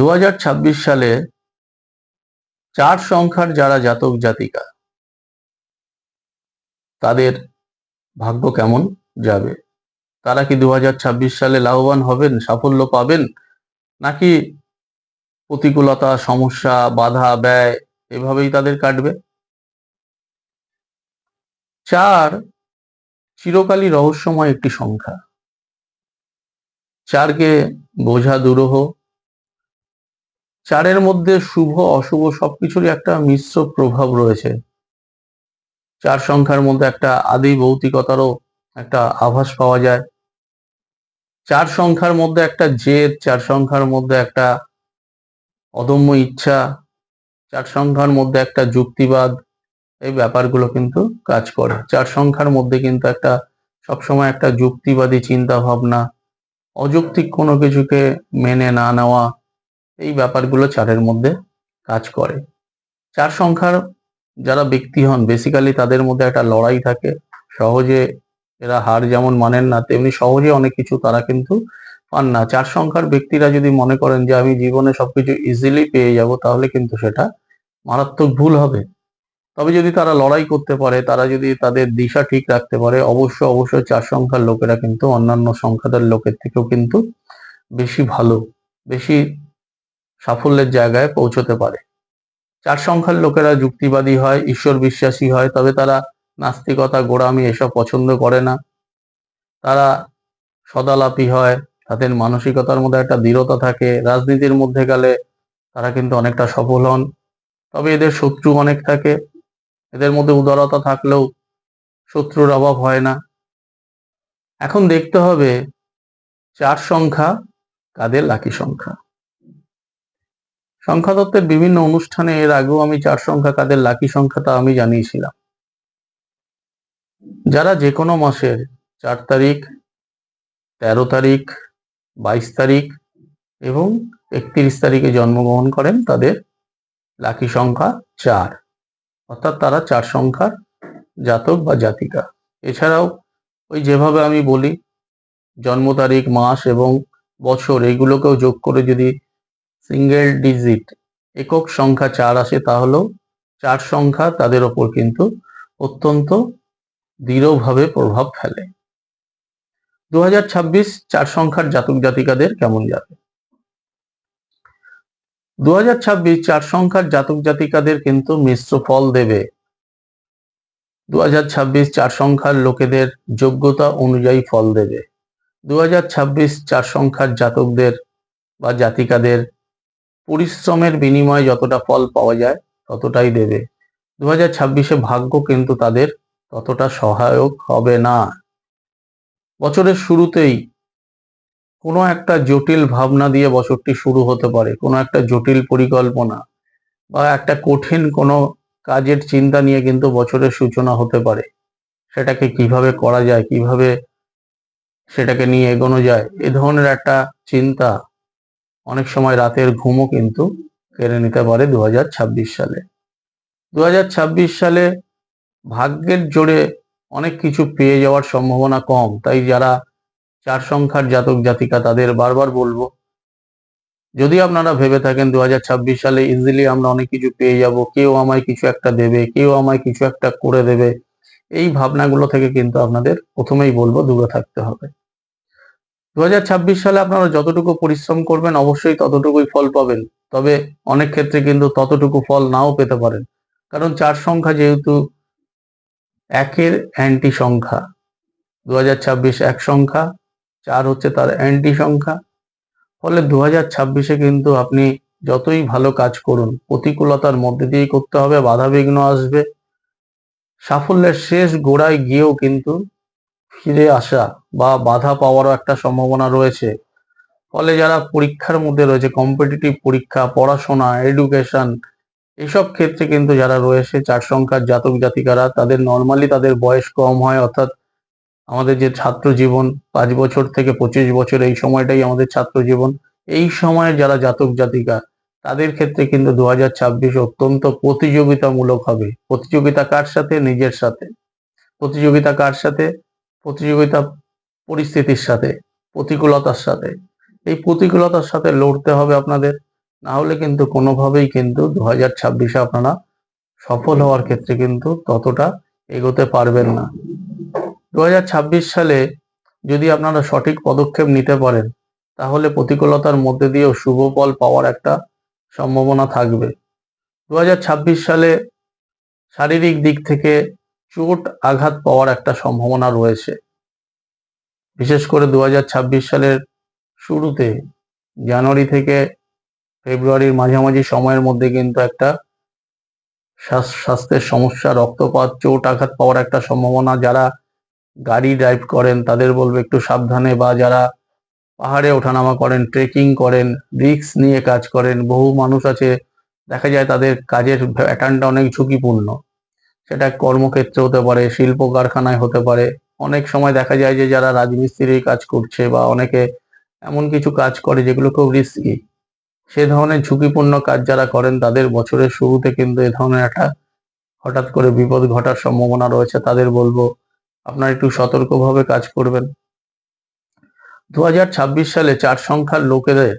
দু হাজার ছাব্বিশ সালে চার সংখ্যার যারা জাতক জাতিকা, তাদের ভাগ্য কেমন যাবে? তারা কি দু হাজার ছাব্বিশ সালে লাভবান হবেন, সাফল্য পাবেন? নাকি প্রতিকূলতা, সমস্যা, বাধা, ব্যয়, এভাবেই তাদের কাটবে? চার চিরকালই রহস্যময় একটি সংখ্যা। চারকে বোঝা দুরূহ। চারের মধ্যে শুভ, অশুভ সবকিছুরই একটা মিশ্র প্রভাব রয়েছে। চার সংখ্যার মধ্যে একটা আদি ভৌতিকতারও একটা আভাস পাওয়া যায়। চার সংখ্যার মধ্যে একটা জেদ, চার সংখ্যার মধ্যে একটা অদম্য ইচ্ছা, চার সংখ্যার মধ্যে একটা যুক্তিবাদ, এই ব্যাপারগুলো কিন্তু কাজ করে। চার সংখ্যার মধ্যে কিন্তু একটা সবসময় একটা যুক্তিবাদী চিন্তা ভাবনা অযৌক্তিক কোনো কিছুকে মেনে না নেওয়া এই ব্যাপারগুলো চারের মধ্যে কাজ করে। চার সংখ্যার যারা ব্যক্তি হন বেসিক্যালি তাদের মধ্যে একটা লড়াই থাকে। সহজে এরা হার যেমন মানেন না, তেমনি সহজে অনেক কিছু তারা কিন্তু পান না। চার সংখ্যার ব্যক্তিরা যদি মনে করেন যে, আমি জীবনে সবকিছু ইজিলি পেয়ে যাব তাহলে কিন্তু সেটা মারাত্মক ভুল হবে। তবে যদি তারা লড়াই করতে পারে, তারা যদি তাদের দিশা ঠিক রাখতে পারে অবশ্য অবশ্যই চার সংখ্যার লোকেরা কিন্তু অন্যান্য সংখ্যাদের লোকের থেকেও কিন্তু বেশি ভালো, বেশি সাফল্যের জায়গায় পৌঁছতে পারে। চার সংখ্যার লোকেরা যুক্তিবাদী হয়, ঈশ্বর বিশ্বাসী হয়, তবে তারা নাস্তিকতা, গোড়ামি এসব পছন্দ করে না। তারা সদালাপি হয়, তাদের মানসিকতার মধ্যে একটা দৃঢ়তা থাকে, রাজনীতির মধ্যে গেলে তারা কিন্তু অনেকটা সফল হন। তবে এদের শত্রু অনেক থাকে, এদের মধ্যে উদারতা থাকলেও শত্রুর অভাব হয় না। এখন দেখতে হবে চার সংখ্যা কাদের লাকি সংখ্যা। সংখ্যা তত্ত্বের বিভিন্ন অনুষ্ঠানে এর আগেও আমি চার সংখ্যা কাদের লাকি সংখ্যা তা আমি জানিয়েছিলাম। যারা যে কোনো মাসের চার তারিখ, তেরো তারিখ, বাইশ তারিখ এবং একত্রিশ তারিখে জন্মগ্রহণ করেন তাদের লাকি সংখ্যা চার। অর্থাৎ তারা চার সংখ্যার জাতক বা জাতিকা। এছাড়াও ওই যেভাবে আমি বলি, জন্ম তারিখ, মাস এবং বছর এইগুলোকেও যোগ করে যদি সিঙ্গেল ডিজিট একক সংখ্যা চার আসে তাহলেও চার সংখ্যা তাদের ওপর কিন্তু অত্যন্ত দৃঢ়ভাবে প্রভাব ফেলে। দু চার সংখ্যার জাতক জাতিকাদের কেমন যাবে? দু চার সংখ্যার জাতক জাতিকাদের কিন্তু মিশ্র ফল দেবে। দু চার সংখ্যার লোকেদের যোগ্যতা অনুযায়ী ফল দেবে। দু চার সংখ্যার জাতকদের বা জাতিকাদের পরিশ্রমের বিনিময়ে যতটা ফল পাওয়া যায়, ততটাই দেবে। দু হাজার ছাব্বিশে ভাগ্য কিন্তু তাদের ততটা সহায়ক হবে না। বছরের শুরুতেই কোনো একটা জটিল ভাবনা দিয়ে বছরটি শুরু হতে পারে, কোনো একটা জটিল পরিকল্পনা বা একটা কঠিন কোনো কাজের চিন্তা নিয়ে কিন্তু বছরের সূচনা হতে পারে। সেটাকে কীভাবে করা যায়, কীভাবে সেটাকে নিয়ে এগোনো যায়, এ ধরনের একটা চিন্তা অনেক সময় রাতের ঘুমও কিন্তু কেড়ে নিতে পারে দু হাজার ছাব্বিশ সালে। দু হাজার ছাব্বিশ সালে ভাগ্যের জোরে অনেক কিছু পেয়ে যাওয়ার সম্ভাবনা কম। তাই যারা চার সংখ্যার জাতক জাতিকা তাদের বারবার বলব, যদি আপনারা ভেবে থাকেন দু হাজার ছাব্বিশ সালে ইজিলি আমরা অনেক কিছু পেয়ে যাব, কেউ আমায় কিছু একটা দেবে, কেউ আমায় কিছু একটা করে দেবে, এই ভাবনাগুলো থেকে কিন্তু আপনাদের প্রথমেই বলব দূরে থাকতে হবে। দু হাজার ছাব্বিশ সালে আপনারা যতটুকু পরিশ্রম করবেন, অবশ্যই ততটুকুই ফল পাবেন। তবে অনেক ক্ষেত্রে কিন্তু ততটুকু ফল নাও পেতে পারেন। কারণ চার সংখ্যা যেহেতু একের অ্যান্টি সংখ্যা দু এক সংখ্যা, চার হচ্ছে তার অ্যান্টি সংখ্যা ফলে দু ছাব্বিশে কিন্তু আপনি যতই ভালো কাজ করুন, প্রতিকূলতার মধ্যে দিয়েই করতে হবে বাধা বিঘ্ন আসবে। সাফল্যের শেষ গোড়ায় গিয়েও কিন্তু ফিরে আসা বা বাধা পাওয়ারও একটা সম্ভাবনা রয়েছে। ফলে যারা পরীক্ষার মধ্যে রয়েছে কম্পিটিটিভ পরীক্ষা, পড়াশোনা এডুকেশন এসব ক্ষেত্রে কিন্তু যারা রয়েছে, চার সংখ্যার জাতক জাতিকারা, তাদের নর্মালি তাদের বয়স কম হয়। অর্থাৎ আমাদের যে ছাত্র জীবন, পাঁচ বছর থেকে পঁচিশ বছর এই সময়টাই আমাদের ছাত্র জীবন। এই সময়ে যারা জাতক জাতিকা, তাদের ক্ষেত্রে কিন্তু দু অত্যন্ত প্রতিযোগিতামূলক হবে। প্রতিযোগিতা কার সাথে? নিজের সাথে। প্রতিযোগিতা কার সাথে? প্রতিযোগিতা পরিস্থিতির সাথে, প্রতিকূলতার সাথে। এই প্রতিকূলতার সাথে লড়তে হবে আপনাদের, না হলে কিন্তু কোনোভাবেই কিন্তু দু হাজার ছাব্বিশে আপনারা সফল হওয়ার ক্ষেত্রে কিন্তু ততটা এগোতে পারবেন না। দু হাজার ছাব্বিশ সালে যদি আপনারা সঠিক পদক্ষেপ নিতে পারেন, তাহলে প্রতিকূলতার মধ্যে দিয়েও শুভ ফল পাওয়ার একটা সম্ভাবনা থাকবে। দু হাজার ছাব্বিশ সালে শারীরিক দিক থেকে চোট আঘাত পাওয়ার একটা সম্ভাবনা রয়েছে। বিশেষ করে দু হাজার ছাব্বিশ সালের শুরুতে জানুয়ারি থেকে ফেব্রুয়ারির মাঝামাঝি সময়ের মধ্যে কিন্তু একটা স্বাস্থ্যের সমস্যা, রক্তপাত, চোট আঘাত পাওয়ার একটা সম্ভাবনা যারা গাড়ি ড্রাইভ করেন তাদের বলব একটু সাবধানে বা যারা পাহাড়ে ওঠানামা করেন ট্রেকিং করেন রিক্স নিয়ে কাজ করেন, বহু মানুষ আছে, দেখা যায় তাদের কাজের প্যাটার্নটা অনেক ঝুঁকিপূর্ণ। সেটা কর্মক্ষেত্রে হতে পারে, শিল্প কারখানায় হতে পারে। অনেক সময় দেখা যায় যে যারা রাজমিস্ত্রির কাজ করছে বা অনেকে এমন কিছু কাজ করে যেগুলো খুব রিস্কি সে ধরনের ঝুঁকিপূর্ণ কাজ যারা করেন তাদের বছরের শুরুতে কিন্তু এ ধরনের একটা হঠাৎ করে বিপদ ঘটার সম্ভাবনা রয়েছে, তাদের বলব আপনারা একটু সতর্কভাবে কাজ করবেন। দু হাজার ছাব্বিশ সালে চার সংখ্যার লোকেদের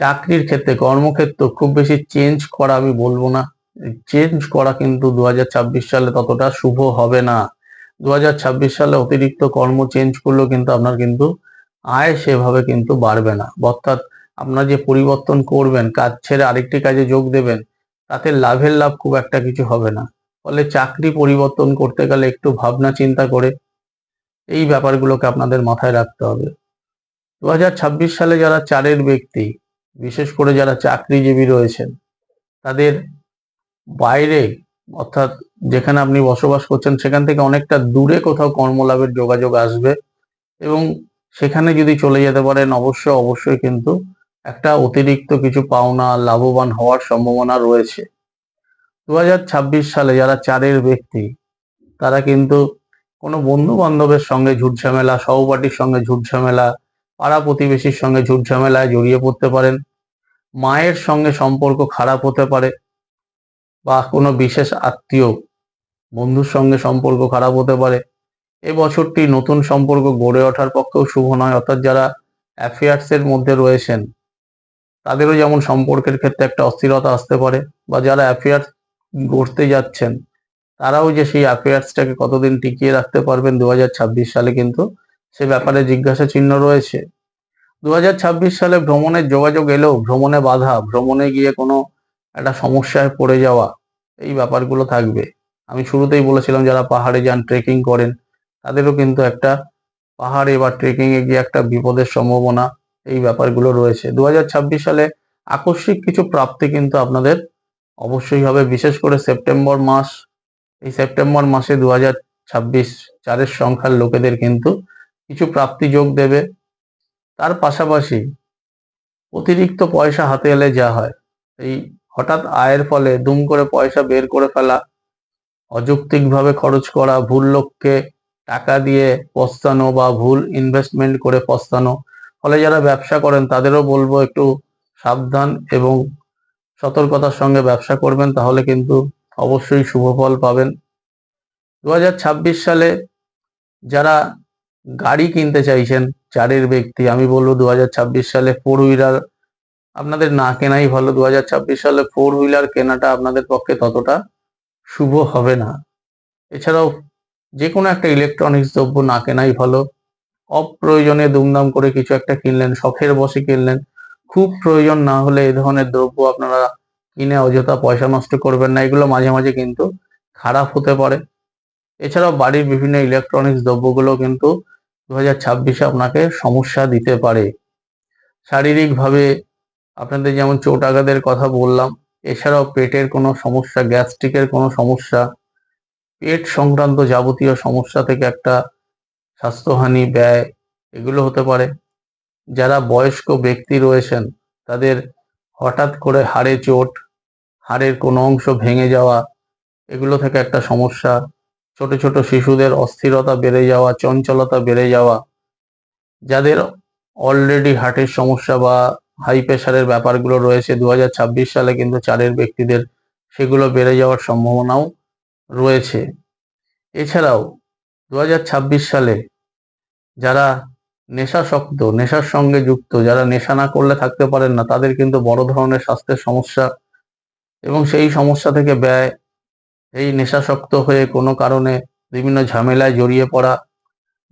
চাকরির ক্ষেত্রে কর্মক্ষেত্র খুব বেশি চেঞ্জ করা আমি বলব না। চেঞ্জ করা কিন্তু দু হাজার ছাব্বিশ সালে ততটা শুভ হবে না। দুহাজার ছাব্বিশ সালে অতিরিক্ত কর্ম চেঞ্জ করলেও কিন্তু আপনার কিন্তু আয় সেভাবে কিন্তু বাড়বে না। অর্থাৎ আপনার যে পরিবর্তন করবেন, কাজ ছেড়ে আরেকটি কাজে যোগ দেবেন, তাতে লাভের লাভ খুব একটা কিছু হবে না। ফলে চাকরি পরিবর্তন করতে গেলে একটু ভাবনা চিন্তা করে এই ব্যাপারগুলোকে আপনাদের মাথায় রাখতে হবে। দু হাজার ছাব্বিশ সালে যারা চারের ব্যক্তি, বিশেষ করে যারা চাকরিজীবী রয়েছেন, তাদের বাইরে, অর্থাৎ যেখানে আপনি বসবাস করছেন, সেখান থেকে অনেকটা দূরে কোথাও কর্মলাভের যোগাযোগ আসবে এবং সেখানে যদি চলে যেতে পারেন, অবশ্যই অবশ্যই কিন্তু একটা অতিরিক্ত কিছু পাওনা লাভবান হওয়ার সম্ভাবনা রয়েছে। দু হাজার ছাব্বিশ সালে যারা চারের ব্যক্তি, তারা কিন্তু কোনো বন্ধু বান্ধবের সঙ্গে ঝুটঝামেলা, সহপাঠীর সঙ্গে ঝুটঝামেলা, পাড়া প্রতিবেশীর সঙ্গে ঝুটঝামেলায় জড়িয়ে পড়তে পারেন। মায়ের সঙ্গে সম্পর্ক খারাপ হতে পারে। বা কোনো বিশেষ আত্মীয় বন্ধুর সঙ্গে সম্পর্ক খারাপ হতে পারে। এ বছরটি নতুন সম্পর্ক গড়ে ওঠার পক্ষেও শুভ নয়, অর্থাৎ যারা অ্যাফেয়ার্স এর মধ্যে রয়েছেন, তাদেরও যেমন সম্পর্কের ক্ষেত্রে একটা অস্থিরতা আসতে পারে বা যারা অ্যাফেয়ার্স গড়তে যাচ্ছেন, তারাও যে সেই অ্যাফেয়ার্সটাকে কতদিন টিকিয়ে রাখতে পারবেন দু হাজার ছাব্বিশ সালে কিন্তু সে ব্যাপারে জিজ্ঞাসা চিহ্ন রয়েছে। দু হাজার ছাব্বিশ সালে ভ্রমণের যোগাযোগ এলেও ভ্রমণে বাধা, ভ্রমণে গিয়ে কোনো একটা সমস্যায় পড়ে যাওয়া, এই ব্যাপারগুলো থাকবে। আমি শুরুতেই বলেছিলাম, যারা পাহাড়ে যান ট্রেকিং করেন, তাদেরও কিন্তু একটা পাহাড়ে বা ট্রেকিং এ গিয়ে একটা বিপদের সম্ভাবনা এই ব্যাপারগুলো রয়েছে। দু হাজার ছাব্বিশ সালে আকস্মিক কিছু প্রাপ্তি কিন্তু আপনাদের অবশ্যই হবে। বিশেষ করে সেপ্টেম্বর মাস, এই সেপ্টেম্বর মাসে দু হাজার ছাব্বিশ চারের সংখ্যার লোকেদের কিন্তু কিছু প্রাপ্তি যোগ দেবে। তার পাশাপাশি অতিরিক্ত পয়সা হাতে এলে যা হয়, এই হঠাৎ আয়ের ফলে দুম করে পয়সা বের করে ফেলা, অযৌক্তিকভাবে খরচ করা, ভুল লক্ষ্যে টাকা দিয়ে পস্তানো বা ভুল ইনভেস্টমেন্ট করে পস্তানো। ফলে যারা ব্যবসা করেন, তাদেরও বলব একটু সাবধান এবং সতর্কতার সঙ্গে ব্যবসা করবেন, তাহলে কিন্তু অবশ্যই শুভ ফল পাবেন। দু হাজার ছাব্বিশ সালে যারা গাড়ি কিনতে চাইছেন, চারের ব্যক্তি, আমি বলব দু হাজার ছাব্বিশ সালে ফোর হুইলার আপনাদের না কেনাই ভালো। দু হাজার ছাব্বিশ সালে ফোর হুইলার কেনাটা আপনাদের পক্ষে ততটা শুভ হবে না। এছাড়াও যে কোনো একটা ইলেকট্রনিক্স দ্রব্য না কেনাই ভালো। অপ্রয়োজনে দুমদাম করে কিছু একটা কিনলেন, শখের বসে কিনলেন। খুব প্রয়োজন না হলে এ ধরনের দ্রব্য আপনারা কিনে অযথা পয়সা নষ্ট করবেন না। এগুলো মাঝে মাঝে কিন্তু খারাপ হতে পারে। এছাড়াও বাড়ির বিভিন্ন ইলেকট্রনিক্স দ্রব্যগুলো কিন্তু দু হাজার ছাব্বিশে আপনাকে সমস্যা দিতে পারে। শারীরিকভাবে আপনাদের যেমন চোট আঘাতের কথা বললাম, এছাড়াও পেটের কোনো সমস্যা, গ্যাস্ট্রিকের কোনো সমস্যা, পেট সংক্রান্ত যাবতীয় সমস্যা থেকে একটা স্বাস্থ্যহানি, ব্যয়, এগুলো হতে পারে। যারা বয়স্ক ব্যক্তি রয়েছেন, তাদের হঠাৎ করে হাড়ে চোট, হাড়ের কোনো অংশ ভেঙে যাওয়া, এগুলো থেকে একটা সমস্যা। ছোট ছোট শিশুদের অস্থিরতা বেড়ে যাওয়া, চঞ্চলতা বেড়ে যাওয়া, যাদের অলরেডি হার্টের সমস্যা বা হাই প্রেশারের ব্যাপারগুলো রয়েছে। দু হাজার ছাব্বিশ সালে কিন্তু চারের ব্যক্তিদের সেগুলো বেড়ে যাওয়ার সম্ভাবনাও রয়েছে। এছাড়াও দু হাজার ছাব্বিশ সালে যারা নেশাসক্ত, নেশার সঙ্গে যুক্ত, যারা নেশা না করলে থাকতে পারেন না, তাদের কিন্তু বড় ধরনের স্বাস্থ্যের সমস্যা এবং সেই সমস্যা থেকে ব্যয়, এই নেশাসক্ত হয়ে কোনো কারণে বিভিন্ন ঝামেলায় জড়িয়ে পড়া।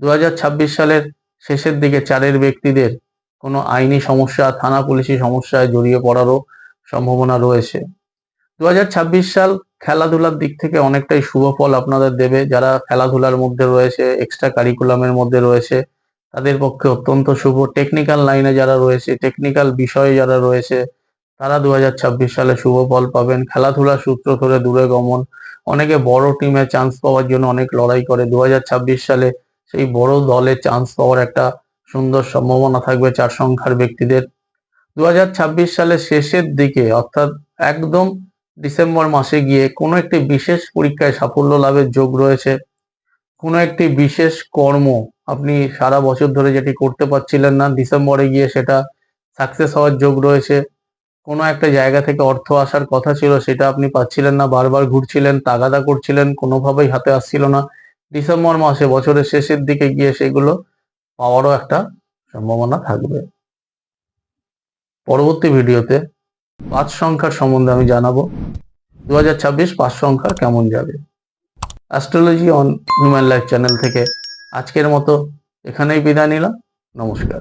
দু হাজার ছাব্বিশ সালের শেষের দিকে চারের ব্যক্তিদের কোনো আইনি সমস্যা, থানা পুলিশি সমস্যায় জড়িয়ে পড়ারও সম্ভাবনা রয়েছে। দু হাজার ছাব্বিশ সাল খেলাধুলার দিক থেকে অনেকটাই শুভ ফল আপনাদের দেবে। যারা খেলাধুলার মধ্যে রয়েছে এক্সট্রা কারিকুলামের মধ্যে রয়েছে, তাদের পক্ষে অত্যন্ত শুভ। টেকনিক্যাল লাইনে যারা রয়েছে টেকনিক্যাল বিষয়ে যারা রয়েছে, তারা দু হাজার ছাব্বিশ সালে শুভ ফল পাবেন। খেলাধুলার সূত্র ধরে দূরে গমন, অনেকে বড় টিমে চান্স পাওয়ার জন্য অনেক লড়াই করে। দু হাজার ছাব্বিশ সালে সেই বড় দলে চান্স পাওয়ার একটা সুন্দর সম্ভাবনা থাকবে চার সংখ্যার ব্যক্তিদের। দু হাজার ছাব্বিশ সালের শেষের দিকে, অর্থাৎ একদম ডিসেম্বর মাসে গিয়ে কোনো একটি বিশেষ পরীক্ষায় সাফল্য লাভের যোগ রয়েছে। কোনো একটি বিশেষ কর্ম আপনি সারা বছর ধরে যেটি করতে পারছিলেন না, ডিসেম্বরে গিয়ে সেটা সাকসেস হওয়ার যোগ রয়েছে। কোনো একটা জায়গা থেকে অর্থ আসার কথা ছিল, সেটা আপনি পাচ্ছিলেন না, বারবার ঘুরছিলেন, তাগাদা করছিলেন, কোনোভাবেই হাতে আসছিল না। ডিসেম্বর মাসে, বছরের শেষের দিকে গিয়ে সেগুলো পাওয়ারও একটা সম্ভাবনা থাকবে। পরবর্তী ভিডিওতে পাঁচ সংখ্যার সম্বন্ধে আমি জানাব। দু হাজার ছাব্বিশ পাঁচ সংখ্যা কেমন যাবে? Astrology on human life channel থেকে আজকের মতো এখানেই বিদায় নিলাম। নমস্কার।